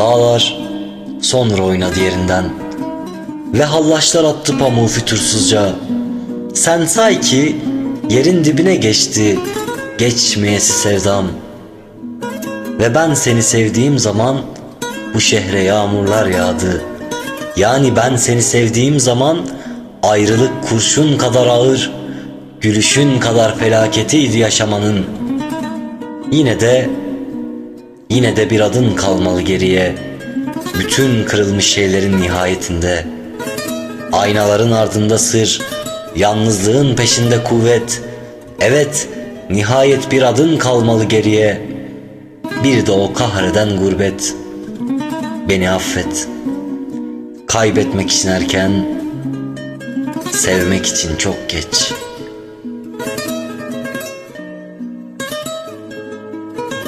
dağlar sonra oynadı yerinden. Ve hallaşlar attı pamuğu fütursuzca. Sen say ki yerin dibine geçti geçmeyesi sevdam. Ve ben seni sevdiğim zaman bu şehre yağmurlar yağdı. Yani ben seni sevdiğim zaman ayrılık kurşun kadar ağır, gülüşün kadar felaketiydi yaşamanın. Yine de yine de bir adın kalmalı geriye. Bütün kırılmış şeylerin nihayetinde. Aynaların ardında sır, yalnızlığın peşinde kuvvet. Evet, nihayet bir adın kalmalı geriye. Bir de o kahreden gurbet. Beni affet. Kaybetmek için erken, sevmek için çok geç.''